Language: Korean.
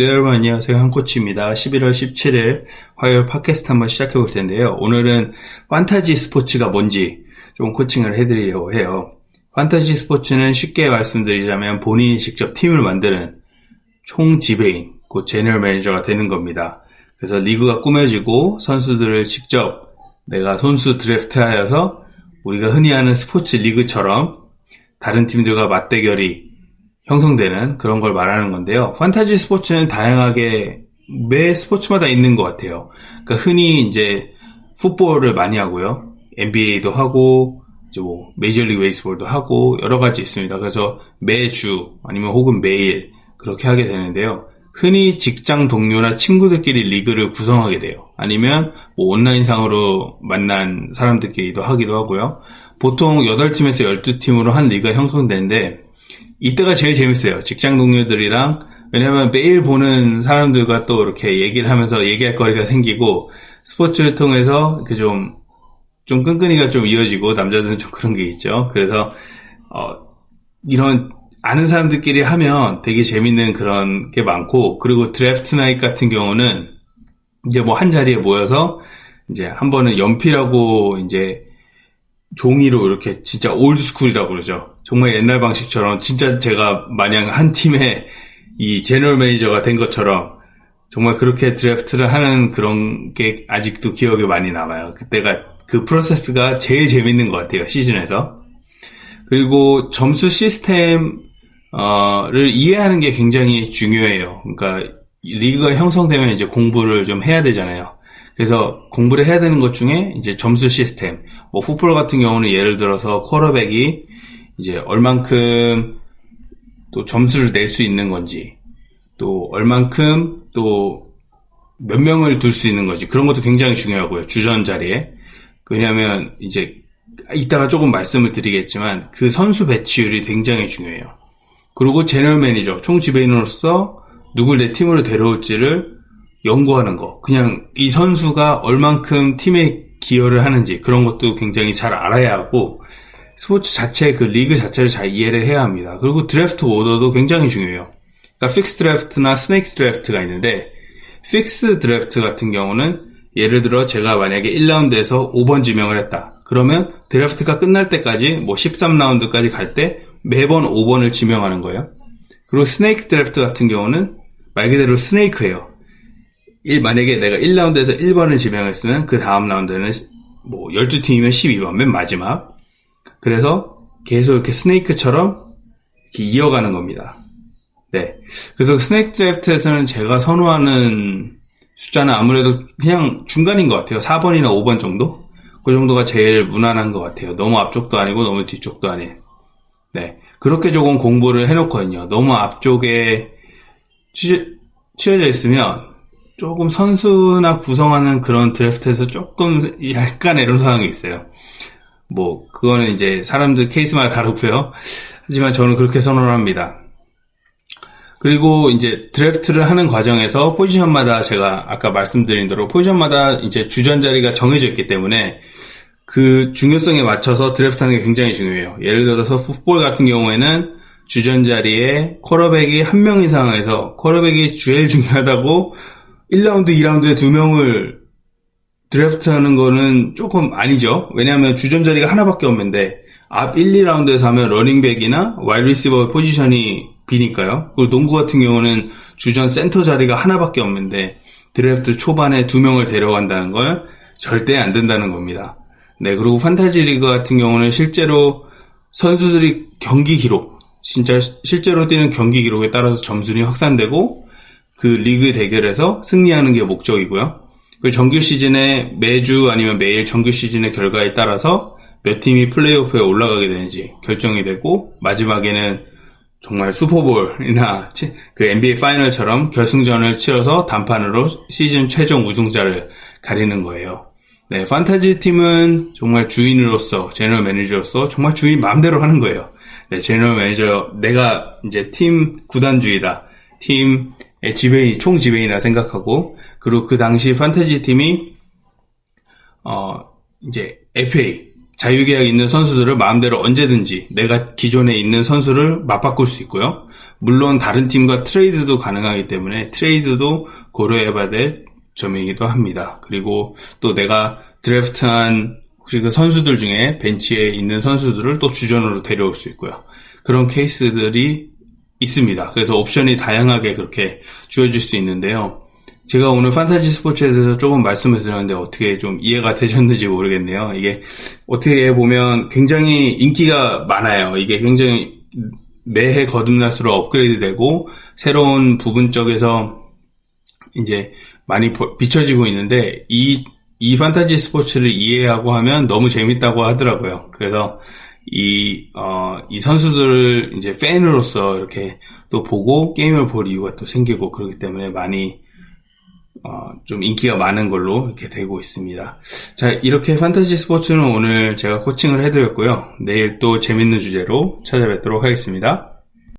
네, 여러분 안녕하세요. 한코치입니다. 11월 17일 화요일 팟캐스트 한번 시작해 볼 텐데요. 오늘은 판타지 스포츠가 뭔지 좀 코칭을 해드리려고 해요. 판타지 스포츠는 쉽게 말씀드리자면 본인이 직접 팀을 만드는 총 지배인, 곧 제너럴 매니저가 되는 겁니다. 그래서 리그가 꾸며지고 선수들을 직접 내가 손수 드래프트하여서 우리가 흔히 하는 스포츠 리그처럼 다른 팀들과 맞대결이 형성되는 그런 걸 말하는 건데요. 판타지 스포츠는 다양하게 매 스포츠마다 있는 것 같아요. 그러니까 흔히 이제 풋볼을 많이 하고요. NBA도 하고, 이제 뭐 메이저리그 베이스볼도 하고 여러 가지 있습니다. 그래서 매주 아니면 혹은 매일 그렇게 하게 되는데요. 흔히 직장 동료나 친구들끼리 리그를 구성하게 돼요. 아니면 뭐 온라인상으로 만난 사람들끼리도 하기도 하고요. 보통 8팀에서 12팀으로 한 리그가 형성되는데 이때가 제일 재밌어요. 직장 동료들이랑 왜냐면 매일 보는 사람들과 또 이렇게 얘기를 하면서 얘기할 거리가 생기고 스포츠를 통해서 그좀좀 끈끈이가 좀 이어지고 남자들은 좀 그런 게 있죠. 그래서 어 이런 아는 사람들끼리 하면 되게 재밌는 그런 게 많고 그리고 드래프트 나잇 같은 경우는 이제 뭐 한 자리에 모여서 이제 한 번은 연필하고 이제 종이로 이렇게 진짜 올드스쿨이라고 그러죠. 정말 옛날 방식처럼 진짜 제가 마냥 한 팀의 이 제너럴 매니저가 된 것처럼 정말 그렇게 드래프트를 하는 그런 게 아직도 기억에 많이 남아요. 그때가 그 프로세스가 제일 재밌는 것 같아요. 시즌에서. 그리고 점수 시스템을 이해하는 게 굉장히 중요해요. 그러니까 리그가 형성되면 이제 공부를 좀 해야 되잖아요. 그래서 공부를 해야 되는 것 중에 이제 점수 시스템, 뭐 풋볼 같은 경우는 예를 들어서 쿼러백이 이제 얼만큼 또 점수를 낼 수 있는 건지, 또 얼만큼 또 몇 명을 둘 수 있는 건지 그런 것도 굉장히 중요하고요. 주전 자리에. 왜냐하면 이제 이따가 조금 말씀을 드리겠지만 그 선수 배치율이 굉장히 중요해요. 그리고 제너럴 매니저, 총 지배인으로서 누굴 내 팀으로 데려올지를 연구하는 거. 그냥 이 선수가 얼만큼 팀에 기여를 하는지 그런 것도 굉장히 잘 알아야 하고 스포츠 자체 그 리그 자체를 잘 이해를 해야 합니다. 그리고 드래프트 오더도 굉장히 중요해요. 그러니까 픽스 드래프트나 스네이크 드래프트가 있는데 픽스 드래프트 같은 경우는 예를 들어 제가 만약에 1라운드에서 5번 지명을 했다. 그러면 드래프트가 끝날 때까지 뭐 13라운드까지 갈 때 매번 5번을 지명하는 거예요. 그리고 스네이크 드래프트 같은 경우는 말 그대로 스네이크예요. 1, 만약에 내가 1라운드에서 1번을 지명했으면 그 다음 라운드에는 뭐 12팀이면 12번, 맨 마지막. 그래서 계속 이렇게 스네이크처럼 이렇게 이어가는 겁니다. 네. 그래서 스네이크 드래프트에서는 제가 선호하는 숫자는 아무래도 그냥 중간인 것 같아요. 4번이나 5번 정도? 그 정도가 제일 무난한 것 같아요. 너무 앞쪽도 아니고 너무 뒤쪽도 아닌. 네. 그렇게 조금 공부를 해놓거든요. 너무 앞쪽에 치여져 있으면 조금 선수나 구성하는 그런 드래프트에서 조금 약간 애로사항이 있어요. 뭐, 그거는 이제 사람들 케이스마다 다르고요. 하지만 저는 그렇게 선언 합니다. 그리고 이제 드래프트를 하는 과정에서 포지션마다 제가 아까 말씀드린 대로 포지션마다 이제 주전 자리가 정해져 있기 때문에 그 중요성에 맞춰서 드래프트하는 게 굉장히 중요해요. 예를 들어서 풋볼 같은 경우에는 주전 자리에 쿼러백이 한 명 이상에서 쿼러백이 제일 중요하다고 1라운드, 2라운드에 두 명을 드래프트 하는 거는 조금 아니죠. 왜냐하면 주전 자리가 하나밖에 없는데 앞 1, 2라운드에서 하면 러닝백이나 와이드 리시버 포지션이 비니까요. 그리고 농구 같은 경우는 주전 센터 자리가 하나밖에 없는데 드래프트 초반에 두 명을 데려간다는 걸 절대 안 된다는 겁니다. 네, 그리고 판타지 리그 같은 경우는 실제로 선수들이 경기 기록, 진짜 실제로 뛰는 경기 기록에 따라서 점수이 확산되고 그 리그 대결에서 승리하는 게 목적이고요. 그 정규 시즌에 매주 아니면 매일 정규 시즌의 결과에 따라서 몇 팀이 플레이오프에 올라가게 되는지 결정이 되고 마지막에는 정말 슈퍼볼이나 그 NBA 파이널처럼 결승전을 치러서 단판으로 시즌 최종 우승자를 가리는 거예요. 네, 판타지 팀은 정말 주인으로서, 제너럴 매니저로서 정말 주인 마음대로 하는 거예요. 네, 제너럴 매니저, 내가 이제 팀 구단주의다. 팀의 지배인, 총 지배인이라 생각하고, 그리고 그 당시 판타지 팀이, 어, 이제 FA, 자유계약 있는 선수들을 마음대로 언제든지 내가 기존에 있는 선수를 맞바꿀 수 있고요. 물론 다른 팀과 트레이드도 가능하기 때문에 트레이드도 고려해봐야 될 점이기도 합니다. 그리고 또 내가 드래프트한 혹시 그 선수들 중에 벤치에 있는 선수들을 또 주전으로 데려올 수 있고요. 그런 케이스들이 있습니다. 그래서 옵션이 다양하게 그렇게 주어질 수 있는데요. 제가 오늘 판타지 스포츠에 대해서 조금 말씀을 드렸는데 어떻게 좀 이해가 되셨는지 모르겠네요. 이게 어떻게 보면 굉장히 인기가 많아요. 이게 굉장히 매해 거듭날수록 업그레이드 되고 새로운 부분 쪽에서 이제 많이 보- 비춰지고 있는데 이, 이 판타지 스포츠를 이해하고 하면 너무 재밌다고 하더라고요. 그래서 이, 어, 이 선수들을 이제 팬으로서 이렇게 또 보고 게임을 볼 이유가 또 생기고 그렇기 때문에 많이 어, 좀 인기가 많은 걸로 이렇게 되고 있습니다. 자, 이렇게 판타지 스포츠는 오늘 제가 코칭을 해드렸고요. 내일 또 재밌는 주제로 찾아뵙도록 하겠습니다.